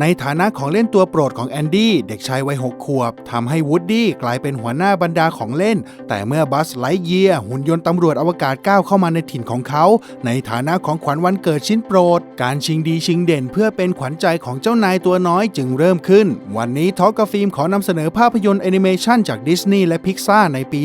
ในฐานะของเล่นตัวโปรดของแอนดี้เด็กชายวัยหกขวบทำให้วูดดี้กลายเป็นหัวหน้าบรรดาของเล่น แต่เมื่อบัสไลท์เยียหุ่นยนต์ตำรวจอวกาศก้าวเข้ามาในถิ่นของเขา ในฐานะของขวัญวันเกิดชิ้นโปรด การชิงดีชิงเด่นเพื่อเป็นขวัญใจของเจ้านายตัวน้อยจึงเริ่มขึ้น วันนี้ทอกกฟิล์มขอนำเสนอภาพยนตร์แอนิเมชันจากดิสนีย์และพิกซาในปี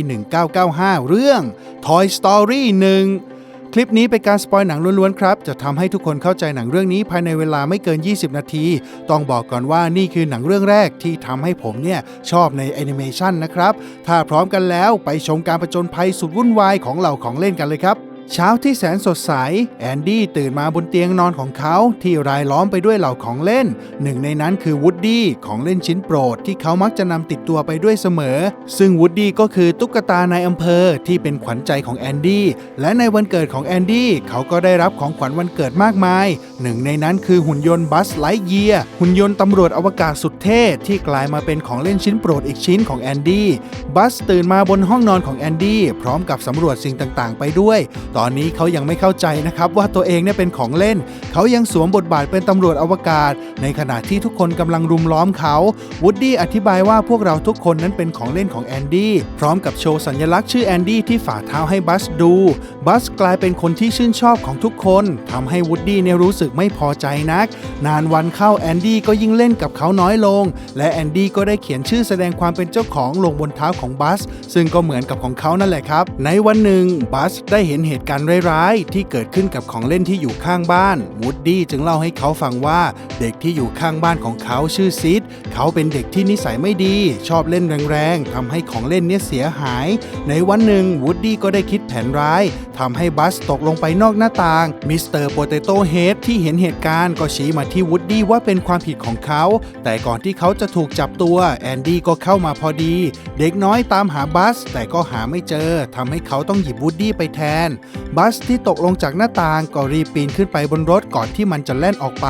1995 เรื่อง Toy Story 1 คลิปนี้เป็นการสปอยหนังล้วนๆครับ จะทำให้ทุกคนเข้าใจหนังเรื่องนี้ภายในเวลาไม่เกิน 20 นาที ต้องบอกก่อนว่านี่คือหนังเรื่องแรกที่ทำให้ผมเนี่ยชอบในแอนิเมชันนะครับ ถ้าพร้อมกันแล้วไปชมการประจนภัยสุดวุ่นวายของเหล่าของเล่นกันเลยครับ เช้าที่แสนสดใส แอนดี้ตื่นมาบนเตียงนอนของเขาที่รายล้อมไปด้วยเหล่าของเล่น หนึ่งในนั้นคือวูดดี้ของเล่นชิ้นโปรดที่เขามักจะนำติดตัวไปด้วยเสมอ ซึ่งวูดดี้ก็คือตุ๊กตาในอำเภอที่เป็นขวัญใจของแอนดี้และในวันเกิดของแอนดี้เขาก็ได้รับของขวัญวันเกิดมากมาย หนึ่งในนั้นคือหุ่นยนต์บัสไลท์เยียร์หุ่นยนต์ตำรวจอวกาศสุดเท่ที่กลายมาเป็นของเล่นชิ้นโปรดอีกชิ้นของแอนดี้บัสตื่นมาบนห้องนอนของแอนดี้พร้อมกับสำรวจสิ่งต่างๆ ไปด้วยตออนนี้เขายังไม่เข้าใจนะครับว่าตัวเองเนี่ยเป็นของเล่น เขายังสวมบทบาทเป็นตำรวจอวกาศ ในขณะที่ทุกคนกำลังรุมล้อมเขาวูดดี้อธิบายว่าพวกเราทุกคนนั้นเป็นของเล่นของแอนดี้พร้อมกับโชว์สัญลักษณ์ชื่อแอนดี้ที่ฝ่าเท้าให้บัสดู บัสกลายเป็นคนที่ชื่นชอบของทุกคนทำให้วูดดี้เนี่ยรู้สึกไม่พอใจนัก นานวันเข้าแอนดี้ก็ยิ่งเล่นกับเขาน้อยลง และแอนดี้ก็ได้เขียนชื่อแสดงความเป็นเจ้าของลงบนเท้าของบัสซึ่งก็เหมือนกับของเขานั่นแหละครับ ในวันหนึ่งบัสได้เห็นเหตุการณ์การ้ายๆที่เกิดขึ้นกับของเล่นที่อยู่ข้างบ้านวูดดี้จึงเล่าให้เขาฟังว่า เด็กที่อยู่ข้างบ้านของเขาชื่อซิดเขาเป็นเด็กที่นิสัยไม่ดี ชอบเล่นแรงๆทำให้ของเล่นเนี่ยเสียหาย ในวันหนึ่งวูดดี้ก็ได้คิดแผนร้ายทำให้บัสตกลงไปนอกหน้าต่างมิสเตอร์โปเตโต้เฮดที่เห็นเหตุการณ์ก็ชี้มาที่วูดดี้ว่าเป็นความผิดของเขา แต่ก่อนที่เขาจะถูกจับตัวแอนดี้ก็เข้ามาพอดี เด็กน้อยตามหาบัส แต่ก็หาไม่เจอทำให้เขาต้องหยิบวูดดี้ไปแทน บัสที่ตกลงจากหน้าต่างก็รีบปีนขึ้นไปบนรถก่อนที่มันจะแล่นออกไป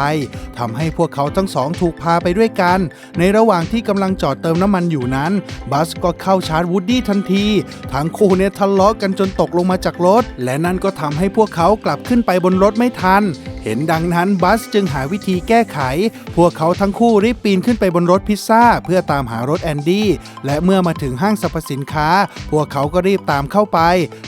ทำให้พวกเขาทั้งสองถูกพาไปด้วยกัน ในระหว่างที่กำลังจอดเติมน้ำมันอยู่นั้น บัสก็เข้าชาร์จวูดดี้ทันทีทั้งคู่เนี่ยทะเลาะกันจนตกลงมาจากรถ และนั่นก็ทำให้พวกเขากลับขึ้นไปบนรถไม่ทันเห็นดังนั้นบัสจึงหาวิธีแก้ไข พวกเขาทั้งคู่รีบปีนขึ้นไปบนรถพิซซ่า เพื่อตามหารถแอนดี้ และเมื่อมาถึงห้างสรรพสินค้า พวกเขาก็รีบตามเข้าไป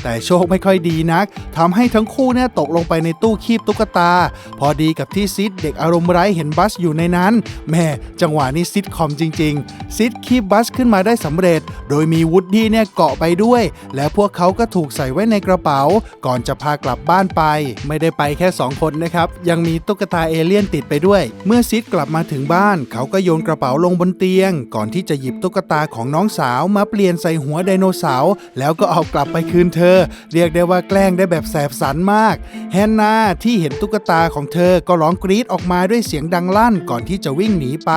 แต่โชคไม่ค่อยดีนักทำให้ทั้งคู่เนี่ยตกลงไปในตู้คีบตุ๊กตา พอดีกับที่ซิดเด็กอารมณ์ไร้เห็นบัสอยู่ในนั้นแม่จังหวะนี้ซิดคอมจริง ๆ ซิดคีบบัสขึ้นมาได้สำเร็จ โดยมีวูดดี้เนี่ยเกาะไปด้วย และพวกเขาก็ถูกใส่ไว้ในกระเป๋า ก่อนจะพากลับบ้านไป ไม่ได้ไปแค่ 2 คนนะครับยังมีตุ๊กตาเอเลี่ยนติดไปด้วย เมื่อซิดกลับมาถึงบ้าน เขาก็โยนกระเป๋าลงบนเตียง ก่อนที่จะหยิบตุ๊กตาของน้องสาวมาเปลี่ยนใส่หัวไดโนเสาร์แล้วก็เอากลับไปคืนเธอ เรียกได้ว่าแกล้งได้แบบแสบสันมาก แฮนนาที่เห็นตุ๊กตาของเธอก็ร้องกรี๊ดออกมาด้วยเสียงดังลั่นก่อนที่จะวิ่งหนีไป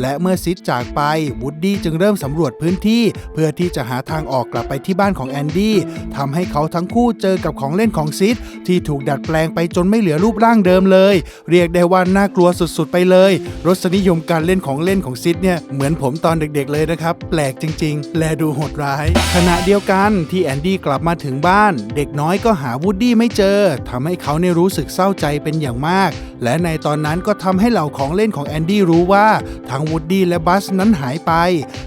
และเมื่อซิดจากไปวูดดี้จึงเริ่มสำรวจพื้นที่ เพื่อที่จะหาทางออกกลับไปที่บ้านของแอนดี้ทำให้เขาทั้งคู่เจอกับของเล่นของซิดที่ถูกดัดแปลงไปจนไม่เหลือรูปร่างเดิมเลย เรียกได้ว่าน่ากลัวสุดๆ ไปเลย รสนิยมการเล่นของเล่นของซิดเนี่ยเหมือนผมตอนเด็กๆเลยนะครับ แปลกจริง ๆ แลดูโหดร้าย ขณะเดียวกันที่แอนดี้กลับมาถึงบ้าน เด็กน้อยก็หาวูดดี้ไม่เจอทำให้เขาเนี่ยรู้สึกเศร้าใจเป็นอย่างมาก และในตอนนั้นก็ทำให้เหล่าของเล่นของแอนดี้รู้ว่าทั้งวูดดี้และบัสนั้นหายไป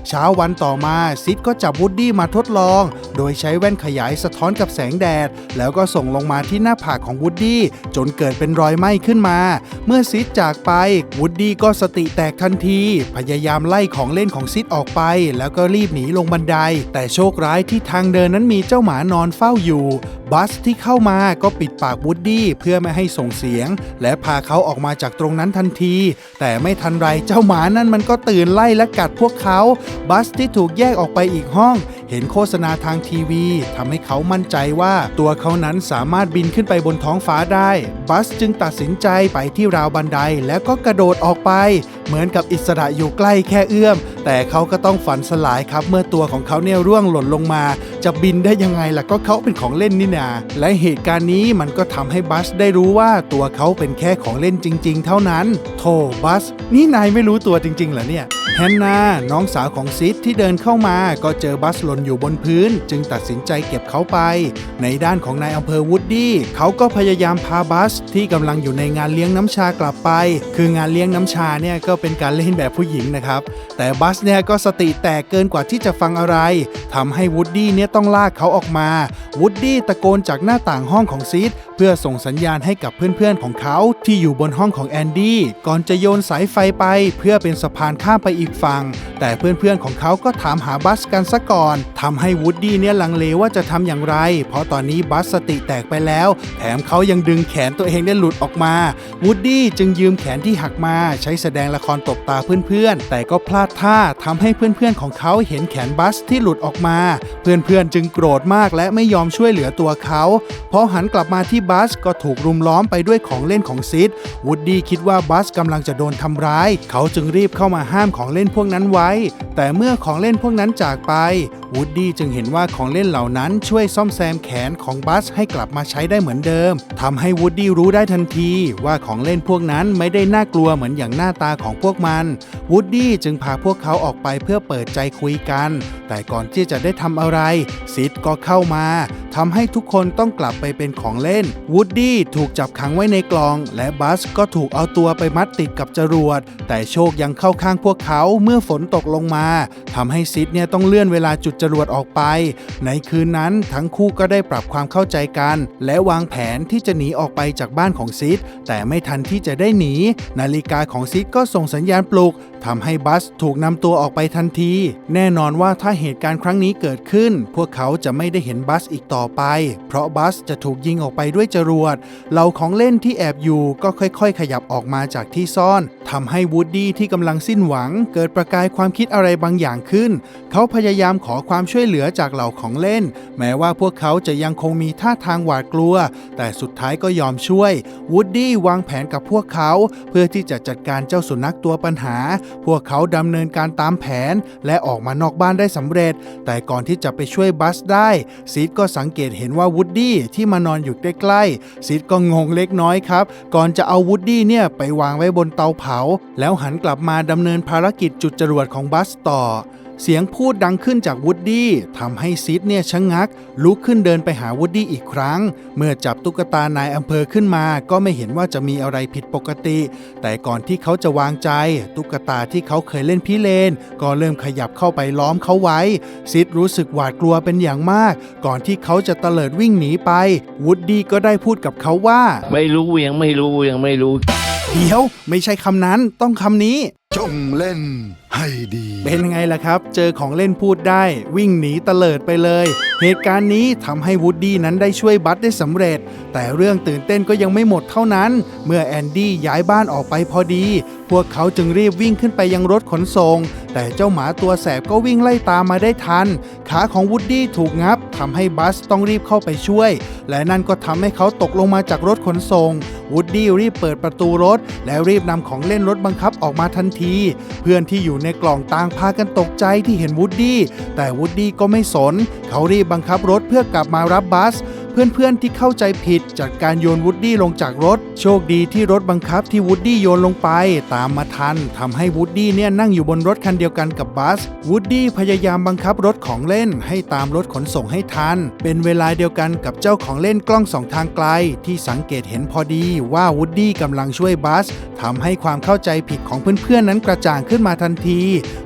เช้าวันต่อมาซิดก็จับวูดดี้มาทดลอง โดยใช้แว่นขยายสะท้อนกับแสงแดด แล้วก็ส่งลงมาที่หน้าผากของวูดดี้จนเกิดเป็นรอยไหม้ขึ้นมา เมื่อซิดจากไปวูดดี้ก็สติแตกทันที พยายามไล่ของเล่นของซิดออกไป แล้วก็รีบหนีลงบันได แต่โชคร้ายที่ทางเดินนั้นมีเจ้าหมานอนเฝ้าอยู่ บัสที่เข้ามาก็ปิดปากวูดดี้เพื่อไม่ให้ส่งเสียง และพาเขาออกมาจากตรงนั้นทันที แต่ไม่ทันไรเจ้าหมานั่นมันก็ตื่นไล่และกัดพวกเขา บัสที่ถูกแยกออกไปอีกห้องเห็นโฆษณาทางทีวีทำให้เขามั่นใจว่าตัวเขานั้นสามารถบินขึ้นไปบนท้องฟ้าได้ บัสจึงตัดสินใจไปที่ราวบันไดแล้วก็กระโดดออกไปเหมือนกับอิสระอยู่ใกล้แค่เอื้อม แต่เขาก็ต้องฝันสลายครับเมื่อตัวของเขาเนี่ยร่วงหล่นลงมา จะบินได้ยังไงล่ะก็เขาเป็นของเล่นนี่นาและเหตุการณ์นี้มันก็ทำให้บัสได้รู้ว่าตัวเขาเป็นแค่ของเล่นจริง ๆ เท่านั้น โธ่บัส นี่นายไม่รู้ตัวจริง ๆ เหรอเนี่ยแฮนนา น้องสาวของซิดที่เดินเข้ามาก็เจอบัสหล่นอยู่บนพื้น จึงตัดสินใจเก็บเขาไป ในด้านของนายอำเภอวูดดี้เขาก็พยายามพาบัสที่กำลังอยู่ในงานเลี้ยงน้ำชากลับไป คืองานเลี้ยงน้ำชาเนี่ยก็เป็นการเล่นแบบผู้หญิงนะครับ แต่บัสเนี่ยก็สติแตกเกินกว่าที่จะฟังอะไรทำให้วูดดี้เนี่ยต้องลากเขาออกมา วูดดี้ตะโกนจากหน้าต่างห้องของซิดเพื่อส่งสัญญาณให้กับเพื่อนๆของเขาที่อยู่บนห้องของแอนดี้ก่อนจะโยนสายไฟไป เพื่อเป็นสะพานข้ามไปอีกฝั่งแต่เพื่อนๆของเขาก็ถามหาบัสกันซะก่อนทำให้วูดดี้เนี่ยลังเลว่าจะทำอย่างไร เพราะตอนนี้บัสสติแตกไปแล้ว แถมเขายังดึงแขนตัวเองได้หลุดออกมาวูดดี้จึงยืมแขนที่หักมาใช้แสดงละครตบตาเพื่อนๆ แต่ก็พลาดท่าทำให้เพื่อนๆของเขาเห็นแขนบัสที่หลุดออกมา เพื่อนๆจึงโกรธมากและไม่ยอมช่วยเหลือตัวเขาพอหันกลับมาที่บัสก็ถูกรุมล้อมไปด้วยของเล่นของซิดวูดดี้คิดว่าบัสกำลังจะโดนทำร้าย เขาจึงรีบเข้ามาห้ามของเล่นพวกนั้นไว้ แต่เมื่อของเล่นพวกนั้นจากไป วูดดี้จึงเห็นว่าของเล่นเหล่านั้นช่วยซ่อมแซมแขนของบัสให้กลับมาใช้ได้เหมือนเดิมทำให้วูดดี้รู้ได้ทันทีว่าของเล่นพวกนั้นไม่ได้น่ากลัวเหมือนอย่างหน้าตาของพวกมันวูดดี้จึงพาพวกเขาออกไปเพื่อเปิดใจคุยกันแต่ก่อนที่จะได้ทำอะไรซิดก็เข้ามาทำให้ทุกคนต้องกลับไปเป็นของเล่นวูดดี้ถูกจับขังไว้ในกล่อง และบัสก็ถูกเอาตัวไปมัดติดกับจรวด แต่โชคยังเข้าข้างพวกเขาเมื่อฝนตกลงมาทำให้ซิดเนี่ยต้องเลื่อนเวลาจุดจรวดออกไป ในคืนนั้นทั้งคู่ก็ได้ปรับความเข้าใจกัน และวางแผนที่จะหนีออกไปจากบ้านของซิดแต่ไม่ทันที่จะได้หนี นาฬิกาของซิดก็ส่งสัญญาณปลุกทำให้บัสถูกนำตัวออกไปทันที แน่นอนว่าถ้าเหตุการณ์ครั้งนี้เกิดขึ้น พวกเขาจะไม่ได้เห็นบัสอีกต่อไป เพราะบัสจะถูกยิงออกไปด้วยจรวดเหล่าของเล่นที่แอบอยู่ก็ค่อยๆ ขยับออกมาจากที่ซ่อนทำให้วูดดี้ที่กำลังสิ้นหวัง เกิดประกายความคิดอะไรบางอย่างขึ้น เขาพยายามขอความช่วยเหลือจากเหล่าของเล่น แม้ว่าพวกเขาจะยังคงมีท่าทางหวาดกลัว แต่สุดท้ายก็ยอมช่วยวูดดี้วางแผนกับพวกเขา เพื่อที่จะจัดการเจ้าสุนัขตัวปัญหา พวกเขาดำเนินการตามแผนและออกมานอกบ้านได้สำเร็จ แต่ก่อนที่จะไปช่วยบัสได้ ซีดก็สังเกตเห็นว่าวูดดี้ที่มานอนอยู่ใกล้ๆซีดก็งงเล็กน้อยครับ ก่อนจะเอาวูดดี้เนี่ยไปวางไว้บนเตาเผา แล้วหันกลับมาดำเนินภารกิจจุดจรวดของบัสต่อ เสียงพูดดังขึ้นจากวูดดี้ทำให้ซิดเนี่ยชะงัก ลุกขึ้นเดินไปหาวูดดี้อีกครั้ง เมื่อจับตุ๊กตานายอำเภอขึ้นมา ก็ไม่เห็นว่าจะมีอะไรผิดปกติ แต่ก่อนที่เขาจะวางใจ ตุ๊กตาที่เขาเคยเล่นพิเรนก็เริ่มขยับเข้าไปล้อมเขาไว้ ซิดรู้สึกหวาดกลัวเป็นอย่างมาก ก่อนที่เขาจะเตลิดวิ่งหนีไปวูดดี้ก็ได้พูดกับเขาว่า ไม่รู้ยังไม่รู้ยังไม่รู้เดี๋ยว ไม่ใช่คำนั้นต้องคำนี้จงเล่น ให้ดี เป็นไงล่ะครับ เจอของเล่นพูดได้ วิ่งหนีเตลิดไปเลย เหตุการณ์นี้ทำให้วูดดี้นั้นได้ช่วยบัตได้สำเร็จ แต่เรื่องตื่นเต้นก็ยังไม่หมดเท่านั้น เมื่อแอนดี้ย้ายบ้านออกไปพอดี พวกเขาจึงรีบวิ่งขึ้นไปยังรถขนส่งแต่เจ้าหมาตัวแสบก็วิ่งไล่ตามมาได้ทัน ขาของวูดดี้ถูกงับทำให้บัสต้องรีบเข้าไปช่วย และนั่นก็ทำให้เขาตกลงมาจากรถขนส่งวูดดี้รีบเปิดประตูรถ และรีบนำของเล่นรถบังคับออกมาทันที เพื่อนที่อยู่ในกล่องต่างพากันตกใจที่เห็นวูดดี้แต่วูดดี้ก็ไม่สน เขารีบบังคับรถเพื่อกลับมารับบัส เพื่อนๆที่เข้าใจผิดจากการโยนวูดดี้ลงจากรถโชคดีที่รถบังคับที่วูดดี้โยนลงไป ตามมาทันทำให้วูดดี้เนี่ยนั่งอยู่บนรถคันเดียวกันกับบัสวูดดี้พยายามบังคับรถของเล่นให้ตามรถขนส่งให้ทัน เป็นเวลาเดียวกันกับเจ้าของเล่นกล้องสองทางไกล ที่สังเกตเห็นพอดีว่าวูดดี้กำลังช่วยบัสทำให้ความเข้าใจผิดของเพื่อนๆนั้นกระจ่างขึ้นมาทันที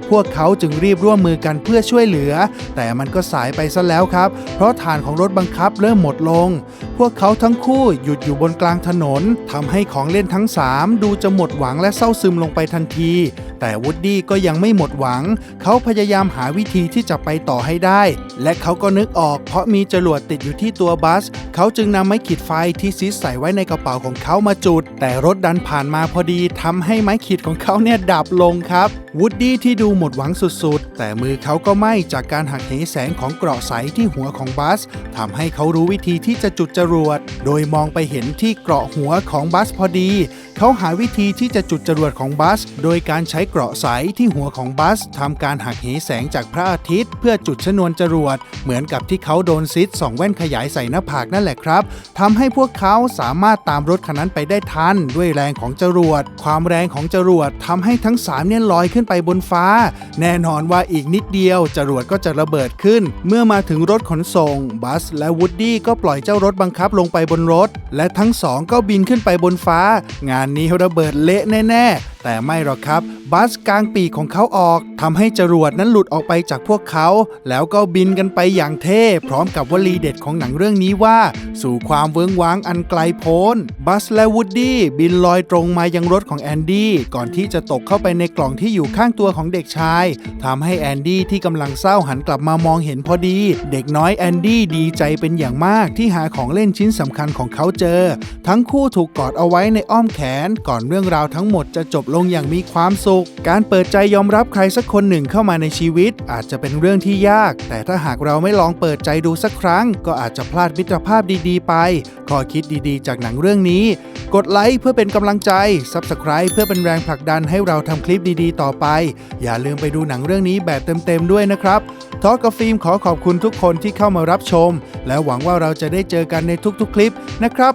พวกเขาจึงรีบร่วมมือกันเพื่อช่วยเหลือ แต่มันก็สายไปซะแล้วครับ เพราะฐานของรถบังคับเริ่มหมดลง พวกเขาทั้งคู่หยุดอยู่บนกลางถนนทำให้ของเล่นทั้ง 3 ดูจะหมดหวังและเศร้าซึมลงไปทันที แต่วูดดี้ก็ยังไม่หมดหวัง เขาพยายามหาวิธีที่จะไปต่อให้ได้ และเขาก็นึกออกเพราะมีจรวดติดอยู่ที่ตัวบัส เขาจึงนำไม้ขีดไฟที่ซิดใส่ไว้ในกระเป๋าของเขามาจุด แต่รถดันผ่านมาพอดีทำให้ไม้ขีดของเขาเนี่ยดับลงครับวูดดี้ที่ดูหมดหวังสุดๆ แต่มือเขาก็ไหม้จากการหักเหแสงของเกราะใสที่หัวของบัสทำให้เขารู้วิธีที่จะจุดจรวด โดยมองไปเห็นที่เกราะหัวของบัสพอดี เขาหาวิธีที่จะจุดจรวดของบัส โดยการใช้เกราะใสที่หัวของบัสทำการหักเหแสงจากพระอาทิตย์ เพื่อจุดชนวนจรวด เหมือนกับที่เขาโดนซิดส่องแว่นขยายใส่หน้าผากนั่นแหละครับทำให้พวกเขาสามารถตามรถคันนั้นไปได้ทันด้วยแรงของจรวด ความแรงของจรวดทำให้ทั้งสามเนี่ยลอยขึ้นไปบนฟ้า แน่นอนว่าอีกนิดเดียวจรวดก็จะระเบิดขึ้น เมื่อมาถึงรถขนส่ง บัสและวูดดี้ก็ปล่อยเจ้ารถบังคับลงไปบนรถ และทั้งสองก็บินขึ้นไปบนฟ้า งานนี้ระเบิดเละแน่ ๆ แต่ไม่หรอกครับ บัสกลางปีกของเขาออกทำให้จรวดนั้นหลุดออกไปจากพวกเขา แล้วก็บินกันไปอย่างเท่ พร้อมกับวลีเด็ดของหนังเรื่องนี้ว่า สู่ความเวิ้งว้างอันไกลโพ้น บัสและวูดดี้บินลอยตรงมายังรถของแอนดี้ก่อนที่จะตกเข้าไปในกล่องที่อยู่ข้างตัวของเด็กชายทำให้แอนดี้ที่กำลังเศร้าหันกลับมามองเห็นพอดี เด็กน้อยแอนดี้ดีใจเป็นอย่างมากที่หาของเล่นชิ้นสำคัญของเขาเจอ ทั้งคู่ถูกกอดเอาไว้ในอ้อมแขนก่อนเรื่องราวทั้งหมดจะจบลงงอย่างมีความสุข การเปิดใจยอมรับใครสักคนหนึ่งเข้ามาในชีวิต อาจจะเป็นเรื่องที่ยาก แต่ถ้าหากเราไม่ลองเปิดใจดูสักครั้ง ก็อาจจะพลาดมิตรภาพดีๆ ไป ข้อคิดดีๆ จากหนังเรื่องนี้ กดไลค์เพื่อเป็นกำลังใจ Subscribe เพื่อเป็นแรงผลักดันให้เราทำคลิปดีๆ ต่อไป อย่าลืมไปดูหนังเรื่องนี้แบบเต็มๆด้วยนะครับทอกับฟิล์มขอขอบคุณทุกคนที่เข้ามารับชม และหวังว่าเราจะได้เจอกันในทุกๆ คลิปนะครับ